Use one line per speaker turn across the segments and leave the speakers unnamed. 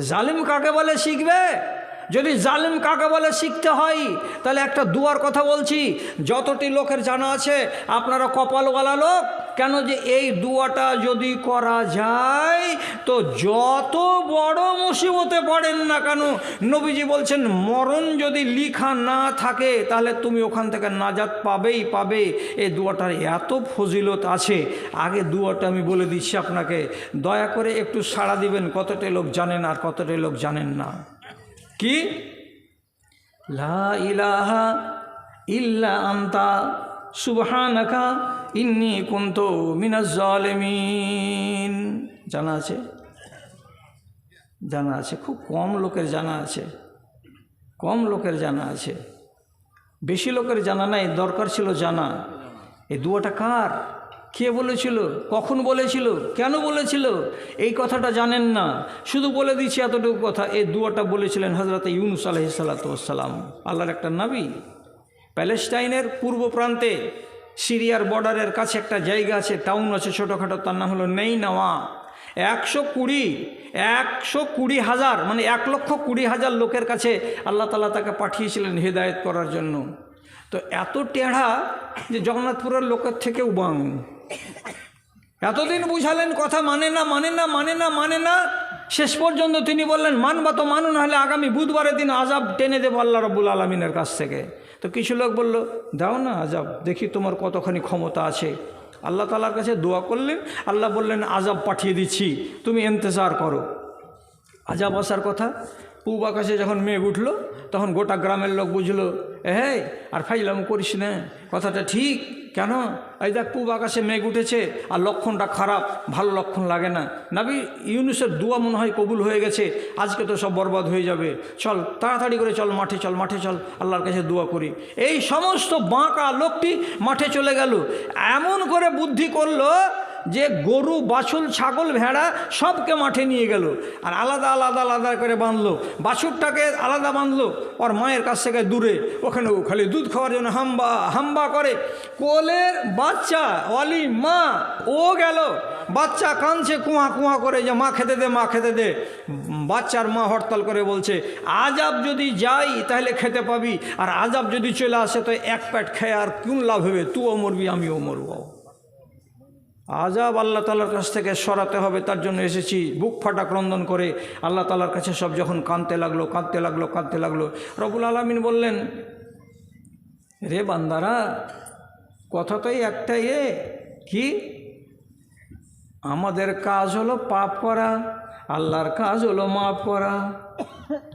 জালিম কাকে বলে শিখবে? যদি জালিম কাকে বলে শিখতে হয়, তাহলে একটা দুয়ার কথা বলছি। যতটি লোকের জানা আছে, আপনারা কপালওয়ালা লোক কেন যে এই দুয়াটা যদি করা যায়, তো যত বড় মুসিবতে পড়েন না কেন? নবীজি বলছেন, মরণ যদি লিখা না থাকে, তাহলে তুমি ওখান থেকে নাজাত পাবেই পাবে। এই দুয়াটার এত ফজিলত আছে। আগে দুয়াটা আমি বলে দিচ্ছি আপনাকে। দয়া করে একটু সাড়া দিবেন, কতটা লোক জানেন আর কতটা লোক জানেন না। কি? লা ইলাহা ইল্লা আন্তা। সুবহানাকা ইন্নি কুনতু মিনাজ জালিমিন। জানা আছে? জানা আছে। খুব কম লোকের জানা আছে। কম লোকের জানা আছে। বেশি লোকের জানা নাই, দরকার ছিল জানা। এই দুয়াটা কার? কে বলেছিল? কখন বলেছিল? কেন বলেছিল? এই কথাটা জানেন না। শুধু বলে দিচ্ছি এতটুকু কথা। এই দুয়াটা বলেছিলেন হজরত ইউনুস আলহিসাল্লাম আল্লাহর একটা নাবি। প্যালেস্টাইনের পূর্ব প্রান্তে সিরিয়ার বর্ডারের কাছে একটা জায়গা আছে টাউন আছে ছোটোখাটো, তার নাম হলো নেই নেওয়া একশো কুড়ি একশো কুড়ি হাজার মানে এক লক্ষ কুড়ি হাজার লোকের কাছে আল্লাহ তালা তাকে পাঠিয়েছিলেন হৃদায়ত করার জন্য। তো এত টেढ़া যে জগন্নাথপুরের লোকের থেকেও বাং এতদিন বুঝালেন কথা মানে না মানে না মানে না মানে না শেষ পর্যন্ত তিনি বললেন, মানবা তো মানুন হলে আগামী বুধবারের দিন আজাব টেনে দেবো আল্লাহ রব্বুল আলমিনের কাছ থেকে। তো কিছু লোক বলল, দাও না আজাব দেখি তোমার কতখানি ক্ষমতা আছে। আল্লাহ তালার কাছে দোয়া করলেন, আল্লাহ বললেন আজাব পাঠিয়ে দিচ্ছি, তুমি ইন্তজার করো। আজাব আসার কথা, পূব আকাশে যখন মেঘ উঠল, তখন গোটা গ্রামের লোক বুঝলো হ্যাঁ আর ফাইলাম করিস না, কথাটা ঠিক। কেন? এই দেখ, পূব আকাশে মেঘ উঠেছে আর লক্ষণটা খারাপ, ভালো লক্ষণ লাগে না। নাবি ইউনুসের দুয়া মনে হয় কবুল হয়ে গেছে? আজকে তো সব বরবাদ হয়ে যাবে। চল, তাড়াতাড়ি করে চল, মাঠে চল মাঠে চল, আল্লাহর কাছে দোয়া করি। এই সমস্ত বাঁকা লোকটি মাঠে চলে গেল। এমন করে বুদ্ধি করল যে গরু বাছুল ছাগল, ভেড়া সবকে মাঠে নিয়ে গেল আর আলাদা আলাদা আলাদা করে বাঁধলো। বাছুরটাকে আলাদা বাঁধলো। ওর মায়ের কাছ থেকে দূরে। ওখানে খালি দুধ খাওয়ার জন্য হাম্বা হাম্বা করে। কোলের বাচ্চা, অলি মা, ও গেল। বাচ্চা কাঁদছে, কুয়া কুয়া করে যে মা খেতে দে, মা খেতে দে। বাচ্চার মা হরতাল করে বলছে, আজাব যদি যাই তাহলে খেতে পাবি। আর আজাব যদি চলে আসে তো এক প্যাট খেয়ে আর কোন লাভ হবে? তুইও মরবি, আমিও মরবো। আজাব আল্লাহ তালার কাছ থেকে সরাতে হবে, তার জন্য এসেছি। বুক ফাটা ক্রন্দন করে আল্লাহ তালার কাছে সব যখন কাঁদতে লাগল কাঁদতে লাগল কাঁদতে লাগল রবুল আলমিন বললেন, রে বান্দারা, কথা তো একটাই এ, কি? আমাদের কাজ হলো পাপ করা, আল্লাহর কাজ হলো মাফ করা।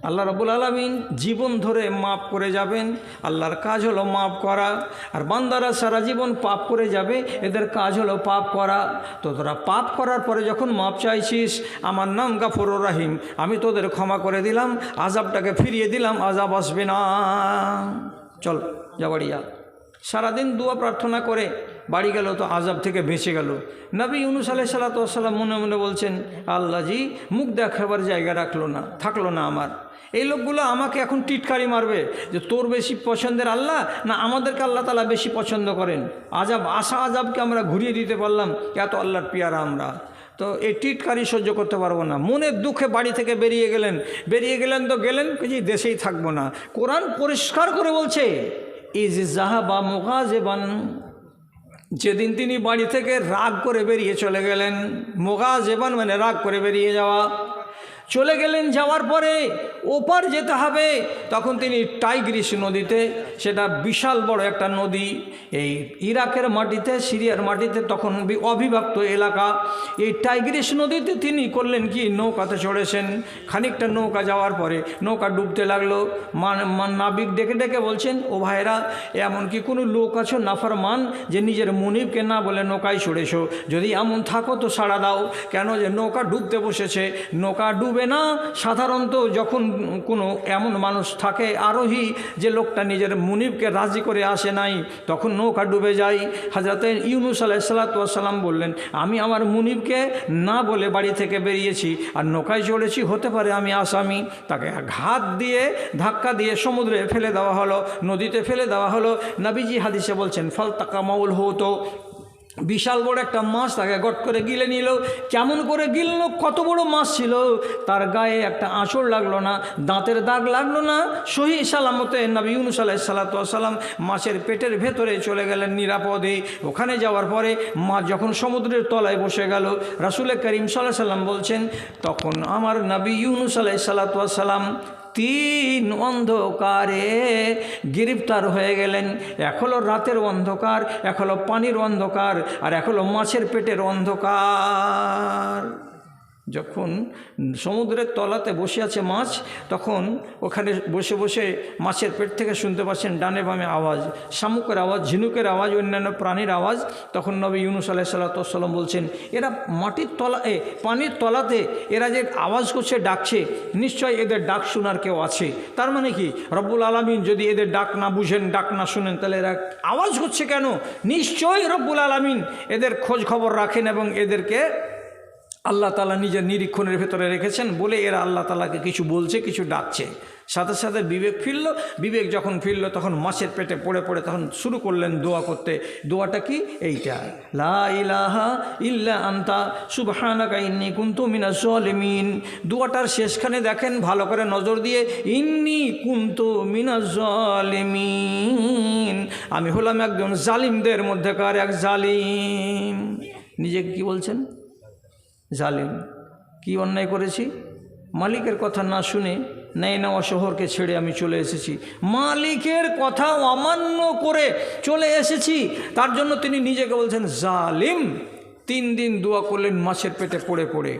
আল্লাহ রবুল আলমিন জীবন ধরে মাপ করে যাবেন। আল্লাহর কাজ হলো মাপ করা। আর বান্দারা সারা জীবন পাপ করে যাবে, এদের কাজ হলো পাপ করা। তো তোরা পাপ করার পরে যখন মাপ চাইছিস, আমার নাম গাফুরুর রাহিম, আমি তোদের ক্ষমা করে দিলাম আজাবটাকে ফিরিয়ে দিলাম আজাব আসবে না। চল, যা বাড়ি সারাদিন দুয়া প্রার্থনা করে বাড়ি গেল তো আজাব থেকে বেঁচে গেল। নবী ইউনুস আলাই সাল্লাতাম মনে মনে বলছেন আল্লাহজি মুখ দেখাবার জায়গা রাখল না, থাকল না আমার। এই লোকগুলো আমাকে এখন টিটকারি মারবে যে তোর বেশি পছন্দের আল্লাহ না আমাদেরকে আল্লাহ তালা বেশি পছন্দ করেন? আজাব আশা আজাবকে আমরা ঘুরিয়ে দিতে পারলাম এত আল্লাহর পিয়ারা আমরা। তো এই টিটকারি সহ্য করতে পারব না। মনের দুঃখে বাড়ি থেকে বেরিয়ে গেলেন। বেরিয়ে গেলেন তো গেলেন যে দেশেই থাকব না। কোরআন পরিষ্কার করে বলছে এই যে যাহা ইজ জাহাবা মোগাজেবান যেদিন তিনি বাড়ি থেকে রাগ করে বেরিয়ে চলে গেলেন। মোগা জেবান মানে রাগ করে বেরিয়ে যাওয়া। চলে গেলেন যাওয়ার পরে ওপার যেতে হবে। তখন তিনি টাইগ্রিস নদীতে, সেটা বিশাল বড় একটা নদী, এই ইরাকের মাটিতে, সিরিয়ার মাটিতে, তখন অবিভক্ত এলাকা। এই টাইগ্রিস নদীতে তিনি করলেন কি? নৌকাতে চড়েছেন। খানিকটা নৌকা যাওয়ার পরে নৌকা ডুবতে লাগল। মান নাবিক ডেকে ডেকে বলছেন, ও ভাইরা, এমন কি কোনো লোক আছো, নাফরমান, যে নিজের মনিবকে না বলে নৌকায় চড়েছো? যদি এমন থাকো তো সাড়া দাও। কেন যে নৌকা ডুবতে বসেছে? নৌকা ডুবে না। সাধারণত যখন কোনো এমন মানুষ থাকে, আরোহী যে লোকটা নিজের মুনিবকে রাজি করে আসে নাই, তখন নৌকা ডুবে যায়। হাজরতে ইউনুস আলাইসাল্লাম বললেন, আমি আমার মুনিবকে না বলে বাড়ি থেকে বেরিয়েছি, আর নৌকায় চড়েছি, হতে পারে আমি আসামি। তাকে ঘাত দিয়ে, ধাক্কা দিয়ে সমুদ্রে ফেলে দেওয়া হলো, নদীতে ফেলে দেওয়া হলো। নাবিজি হাদিসে বলছেন ফল তাকা মাউল হতো বিশাল বড় একটা মাছ তাকে গট করে গিলে নিল। কেমন করে গিলল, কত বড় মাছ ছিল। তার গায়ে একটা আঁচড় লাগল না, দাঁতের দাগ লাগল না। সহি সালামতে নবী ইউনুস আলাহ সাল্লাম মাছের পেটের ভেতরে চলে গেলেন নিরাপদে। ওখানে যাওয়ার পরে মাছ যখন সমুদ্রের তলায় বসে গেল রাসুল করিম সাল্লাহ সাল্লাম বলছেন, তখন আমার নবী ইউনুস আলাহ সাল্লাম তিন অন্ধকারে গ্রেপ্তার হয়ে গেলেন। এক হলো রাতের অন্ধকার, এক হলো পানির অন্ধকার, আর এক হলো মাছের পেটের অন্ধকার। যখন সমুদ্রের তলাতে বসে আছে মাছ, তখন ওখানে বসে বসে মাছের পেট থেকে শুনতে পাচ্ছেন ডানে বামে আওয়াজ, শামুকের আওয়াজ, ঝিনুকের আওয়াজ, অন্যান্য প্রাণীর আওয়াজ। তখন নবী ইউনুস আলাহ সাল্লাম বলছেন, এরা মাটির তলা, এ, পানির তলাতে এরা যে আওয়াজ করছে, ডাকছে, নিশ্চয় এদের ডাক শোনার কেউ আছে। তার মানে কি? রব্বুল আলমিন যদি এদের ডাক না বুঝেন, ডাক না শুনেন, তাহলে এরা আওয়াজ করছে কেন? নিশ্চয়ই রব্বুল আলমিন এদের খোঁজ খবর রাখেন এবং এদেরকে আল্লাহ তালা নিজের নিরীক্ষণের ভেতরে রেখেছেন, বলে এরা আল্লাহ তালাকে কিছু বলছে, কিছু ডাকছে। সাথে সাথে বিবেক ফিরল, বিবেক যখন ফিরল, তখন মাছের পেটে পড়ে পড়ে তখন শুরু করলেন দোয়া করতে। দোয়াটা কি? এইটা, লা ইলাহা ইল্লা আন্তা, সুবহানাকা ইন্নি কুন্তু মিনা জলিমিন। দোয়াটার শেষখানে দেখেন, ভালো করে নজর দিয়ে, ইন্নি কুন্তু মিনা জলিমিন। আমি হলাম একজন জালিমদের মধ্যেকার এক জালিম। নিজেকে কি বলছেন? জালিম। কি অন্যায় করেছি? মালিকের কথা না শুনে নেয় নেওয়া শহরকে ছেড়ে আমি চলে এসেছি। মালিকের কথা অমান্য করে চলে এসেছি। তার জন্য তিনি নিজেকে বলছেন জালিম। তিন দিন দোয়া করলেন, মাছের পেটে পড়ে পড়ে।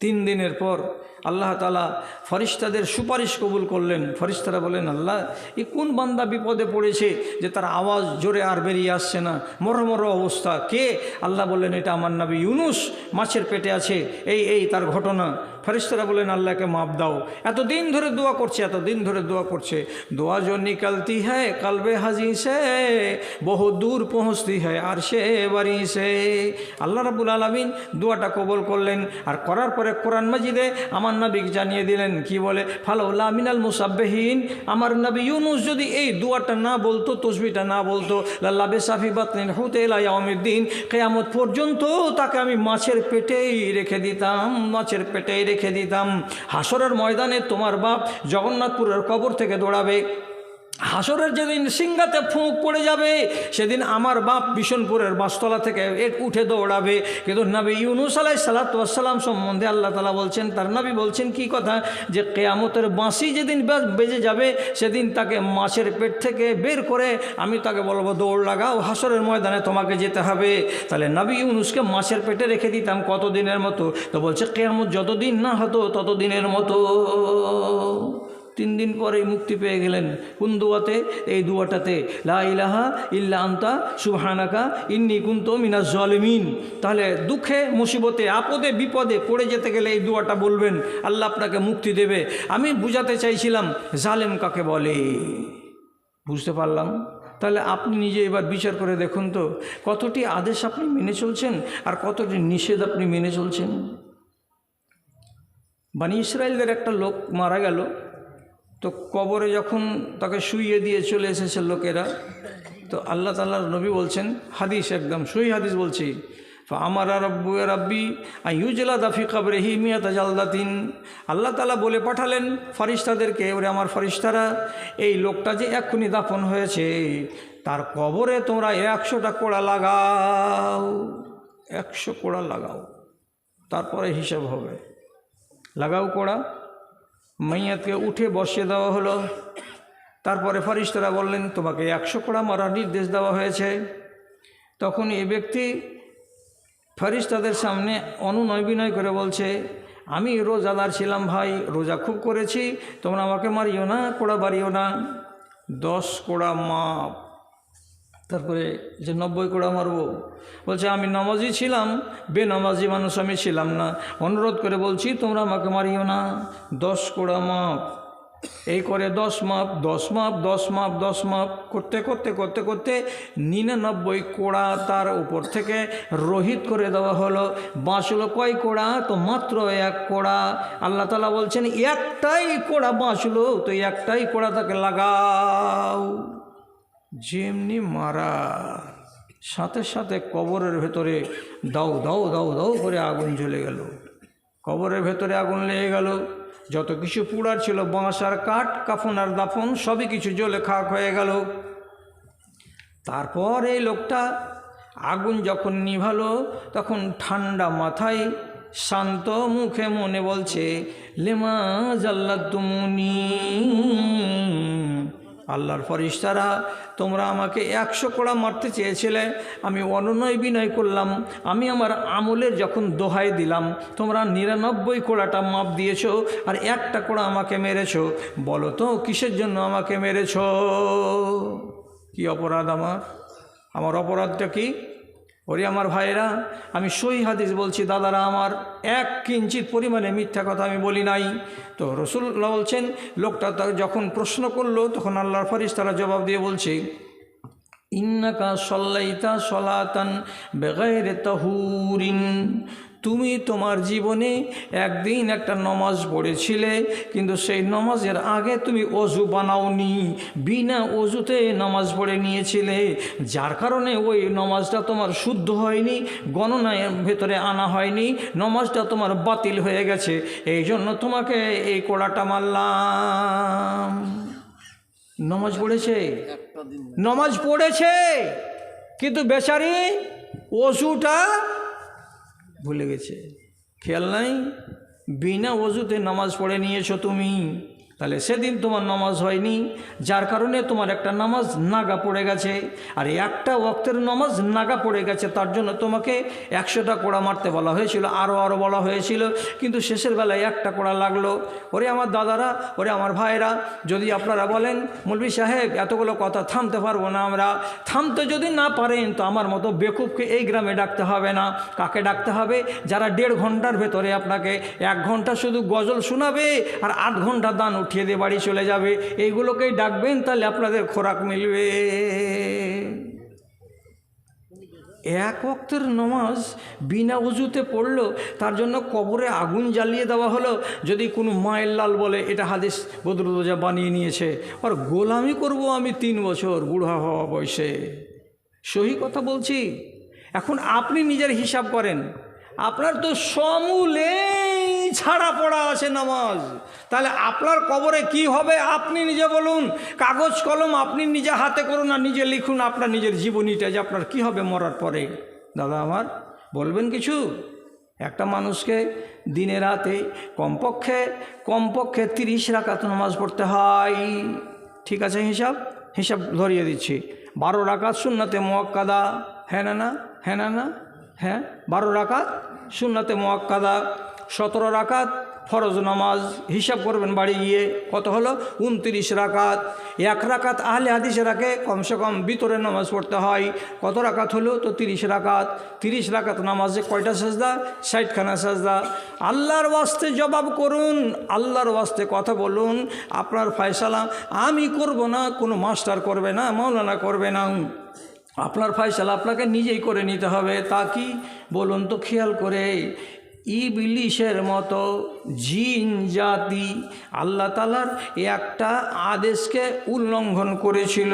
তিন দিনের পর আল্লাহ তালা ফরিস্তাদের সুপারিশ কবুল করলেন। ফরিস্তারা বলেন আল্লাহ এই কোন বান্দা বিপদে পড়েছে যে তার আওয়াজ জোরে আর বেরিয়ে আসছে না? মরমর অবস্থা। কে? আল্লাহ বললেন, এটা আমার নাবি ইউনুস, মাছের পেটে আছে। এই এই তার ঘটনা। ফরিস্তারা বলেন আল্লাহকে মাপ দাও। এত দিন ধরে দোয়া করছে এত দিন ধরে দোয়া করছে। দোয়া জন নিকালতি হ্যাঁ কালবে হাজি সে, বহু দূর পৌঁছতি হ্যাঁ আর সে বাড়ি সে। আল্লাহ রাবুল আলমিন দোয়াটা কবল করলেন। আর করার পরে কোরআন মাজিদে আমার নবীক জানিয়ে দিলেন, কি বলে? ফালাউল্লা মিনাল মুসাব্বেহীন। আমার নবী ইউনুস যদি এই দুয়ারটা না বলতো তসবিটা না বলতো, লাল্লা বেসাফি বাতিন হুতে দিন কেয়ামত পর্যন্ত তাকে আমি মাছের পেটেই রেখে দিতাম, মাছের পেটেই রেখে দিতাম। হাসরের ময়দানে তোমার বাপ জগন্নাথপুরের কবর থেকে দৌড়াবে। হাসরের যেদিন সিংহাতে ফুঁক পড়ে যাবে, সেদিন আমার বাপ বিশনপুরের বাসতলা থেকে উঠে দৌড়াবে। কিন্তু নবী ইউনুস আলাই সালাতাম সম্বন্ধে আল্লাহ তালা বলছেন, তার নবী বলছেন কি কথা? যে কেয়ামতের বাঁশি যেদিন বেজে যাবে, সেদিন তাকে মাছের পেট থেকে বের করে আমি তাকে বলব, দৌড় লাগাও, হাসরের ময়দানে তোমাকে যেতে হবে। তাহলে নবী ইউনুসকে মাছের পেটে রেখে দিতাম কত দিনের মতো? তো বলছে, কেয়ামত যতদিন না হতো, ততদিনের মতো। তিন দিন পরেই মুক্তি পেয়ে গেলেন। কোন দুয়াতে? এই দুয়াটাতে, লা ইলাহা ইল্লা আন্তা সুবহানাকা ইন্নি কুন্ত মিনাজ জলিমিন। তাহলে দুঃখে, মুসিবতে, আপদে, বিপদে পড়ে যেতে গেলে এই দুয়াটা বলবেন, আল্লাহ আপনাকে মুক্তি দেবে। আমি বুঝাতে চাইছিলাম, জালেম কাকে বলে? বুঝতে পারলাম। তাহলে আপনি নিজে এবার বিচার করে দেখুন তো, কতটি আদেশ আপনি মেনে চলছেন আর কতটি নিষেধ আপনি মেনে চলছেন? বানি ইসরায়েলদের একটা লোক মারা গেল। তো কবরে যখন তাকে শুইয়ে দিয়ে চলে এসেছে লোকেরা, তো আল্লাহ তাল্লাহ নবী বলছেন, হাদিস একদম সই হাদিস বলছি আমার রব্বু এ রাব্বি ইউজলা দাফি কাবরে হি মিয়া তাজালদাতিন আল্লাহ তালা বলে পাঠালেন ফারিস্তাদেরকে, ওরে আমার ফারিস্তারা, এই লোকটা যে এক্ষুনি দাফন হয়েছে, তার কবরে তোমরা একশোটা কোড়া লাগাও, একশো কোড়া লাগাও, তারপরে হিসাব হবে। লাগাও কোড়া? মাইয়াতকে উঠে বসিয়ে দেওয়া হলো। তারপরে ফারিস্তারা বললেন, তোমাকে একশো কোড়া মারার নির্দেশ দেওয়া হয়েছে। তখন এ ব্যক্তি ফারিস্তাদের সামনে অনুনয় বিনয় করে বলছে, আমি রোজাদার ছিলাম ভাই, রোজা খুব করেছি, তোমরা আমাকে মারিও না, কোড়া বাড়িও না। দশ কোড়া মাপ তারপরে যে নব্বই কোড়া মারবো, বলছে, আমি নামাজি ছিলাম, বেনামাজি মানুষ আমি ছিলাম না। অনুরোধ করে বলছি, তোমরা আমাকে মারিও না। দশ কোড়া মাপ। এই করে দশ মাপ দশ মাপ দশ মাপ দশ মাপ, করতে করতে করতে করতে নিরানব্বই কোড়া তার উপর থেকে রোহিত করে দেওয়া হলো। বাঁচলো কয় কোড়া? তো মাত্র এক কোড়া। আল্লাহ তালা বলছেন, একটাই কোড়া বাঁচলো, তো একটাই কোড়া তাকে লাগাও। যেমনি মারা, সাথে সাথে কবরের ভেতরে দাও দাও দাও দাও করে আগুন জ্বলে গেল। কবরের ভেতরে আগুন লেগে গেল। যত কিছু পুড়ার ছিল, বাঁশ আর কাঠ, কাফন আর দাফন, সবই কিছু জ্বলে খাক হয়ে গেল। তারপর এই লোকটা আগুন যখন নিভালো, তখন ঠান্ডা মাথায় শান্ত মুখে মনে বলছে, লেমা জাল্লা তুমুনি আল্লাহর ফরিস্তারা, তোমরা আমাকে একশো কোড়া মারতে চেয়েছিলে, আমি অননয় বিনয় করলাম, আমি আমার আমলের যখন দোহাই দিলাম, তোমরা নিরানব্বই কোড়াটা মাপ দিয়েছ আর একটা কোড়া আমাকে মেরেছ। বলো তো, কিসের জন্য আমাকে মেরেছ? কি অপরাধ আমার? আমার অপরাধটা কি? ওরে আমার ভাইরা আমি সই হাদিস বলছি, দাদারা আমার এক কিঞ্চিত পরিমাণে মিথ্যা কথা আমি বলি নাই। তো রসুল্লাহ বলছেন, লোকটা যখন প্রশ্ন করল, তখন আল্লাহর ফরিস তারা জবাব দিয়ে বলছে, ইন্নাকা সল্লাইতা সলাতান বেগাইরে তাহুরিন। তুমি তোমার জীবনে একদিন একটা নমাজ পড়েছিলে কিন্তু সেই নমাজের আগে তুমি অজু বানাওনি বিনা অজুতে নামাজ পড়ে নিয়েছিলে। যার কারণে ওই নমাজটা তোমার শুদ্ধ হয়নি গণনায় ভেতরে আনা হয়নি নমাজটা তোমার বাতিল হয়ে গেছে। এই জন্য তোমাকে এই কোড়াটা মারলাম। নমাজ পড়েছে? নমাজ পড়েছে? কিন্তু বেচারি অজুটা ভুলে গেছে। খেয়াল নাই? বিনা অজুতে নামাজ পড়ে নিয়েছ তুমি। তাহলে সেদিন তোমার নামাজ হয়নি, যার কারণে তোমার একটা নামাজ নাগা পড়ে গেছে। আর একটা ওক্তের নামাজ নাগা পড়ে গেছে, তার জন্য তোমাকে একশোটা কোড়া মারতে বলা হয়েছিল আরও আরও বলা হয়েছিল। কিন্তু শেষের বেলায় একটা কোড়া লাগল। ওরে আমার দাদারা, ওরে আমার ভাইরা যদি আপনারা বলেন, মৌলভী সাহেব, এতগুলো কথা থামতে পারব না আমরা। থামতে যদি না পারেন, তো আমার মতো বেকুবকে এই গ্রামে ডাকতে হবে না। কাকে ডাকতে হবে? যারা দেড় ঘণ্টার ভেতরে আপনাকে, এক ঘণ্টা শুধু গজল শোনাবে, আর আধ ঘণ্টা দান দিয়ে বাড়ি চলে যাবে। এইগুলোকেই ডাকবেন, তাহলে আপনাদের খোরাক মিলবে। এক অক্তের নমাজ বিনা উজুতে পড়ল, তার জন্য কবরে আগুন জ্বালিয়ে দেওয়া হলো। যদি কোনো মায়ের লাল বলে, এটা হাদিস বদরুদোজা বানিয়ে নিয়েছে, আর গোলামি করব আমি তিন বছর বুড়া হওয়া বয়সে। সহি কথা বলছি? এখন আপনি নিজের হিসাব করেন। আপনার তো সমূলেই ছাড়া পড়া আছে নামাজ। তাহলে আপনার কবরে কি হবে? আপনি নিজে বলুন। কাগজ, কলম আপনি নিজে হাতে করুন আর নিজে লিখুন আপনার নিজের জীবনীটা যে আপনার কি হবে মরার পরে। দাদা আমার, বলবেন কিছু? একটা মানুষকে দিনে রাতে কমপক্ষে কমপক্ষে তিরিশ রাকাত নামাজ পড়তে হয়। ঠিক আছে হিসাব? হিসাব ধরিয়ে দিচ্ছি। বারো রাকাত শূন্যতে মোয়াক্কাদা। হ্যাঁ না না? হ্যাঁ না না? হ্যাঁ? বারো রাকাত শূন্যতে মোয়াক্কাদা। সতেরো রাকাত, ফরজ নামাজ, হিসাব করবেন বাড়ি গিয়ে, কত হলো? উনত্রিশ রাকাত। এক রাকাত আহলে হাদিসে রাখে, কমসে কম ভিতরে নামাজ পড়তে হয়। কত রাকাত হলো? তো তিরিশ রাকাত। তিরিশ রাকাত নামাজে কয়টা সাজদা? ষাটখানা সাজদা। আল্লাহর ওয়াস্তে জবাব করুন, আল্লাহর ওয়াস্তে কথা বলুন, আপনার ফয়সালা আমি করব না, কোনো মাস্টার করবে না, মাওলানা করবে না। আপনার ফয়সালা আপনাকে নিজেই করে নিতে হবে। তা কি? বলুন তো খেয়াল করে। ইবলিশের মতো জিন জাতি আল্লাহ তালার একটা আদেশকে উল্লঙ্ঘন করেছিল।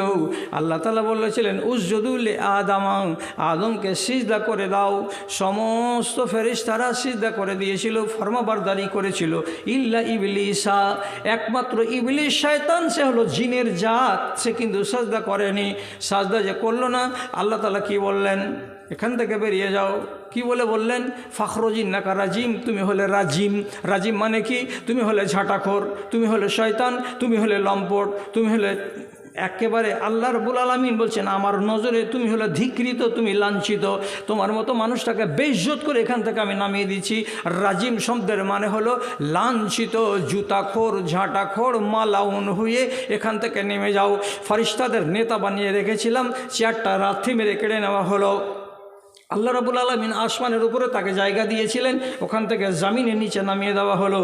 আল্লাহ তালা বলেছিলেন উজ্জদুল আদামা, আদমকে সিজদা করে দাও। সমস্ত ফেরিস্তারা সিজদা করে দিয়েছিল, ফর্মাবারদারি করেছিল। ইল্লা ইবলিসা, একমাত্র ইবলিশ শয়তান, সে হলো জিনের জাত। সে কিন্তু সাজদা করেনি। সাজদা যে করল না, আল্লাহ তালা কি বললেন? এখান থেকে বেরিয়ে যাও। কি বলে বললেন? ফাখরজিন নাকা রাজিম, তুমি হলে রাজিম। রাজিম মানে কি? তুমি হলে ঝাঁটাখোর, তুমি হলে শয়তান, তুমি হলে লম্পট, তুমি হলে একেবারে আল্লাহ রবুল আলমিন বলছেন, আমার নজরে তুমি হলে ধিকৃত, তুমি লাঞ্ছিত। তোমার মতো মানুষটাকে বেইজ্জত করে এখান থেকে আমি নামিয়ে দিচ্ছি। রাজিম শব্দের মানে হলো লাঞ্ছিত, জুতাখোর, ঝাঁটাখোর, মালাউন হয়ে এখান থেকে নেমে যাও। ফারিস্তাদের নেতা বানিয়ে রেখেছিলাম, চেয়ারটা রাত্রি মেরে কেড়ে নেওয়া হলো। আল্লাহ রাবুল আলমিন আসমানের উপরে তাকে জায়গা দিয়েছিলেন, ওখান থেকে জামিনের নিচে নামিয়ে দেওয়া হলো।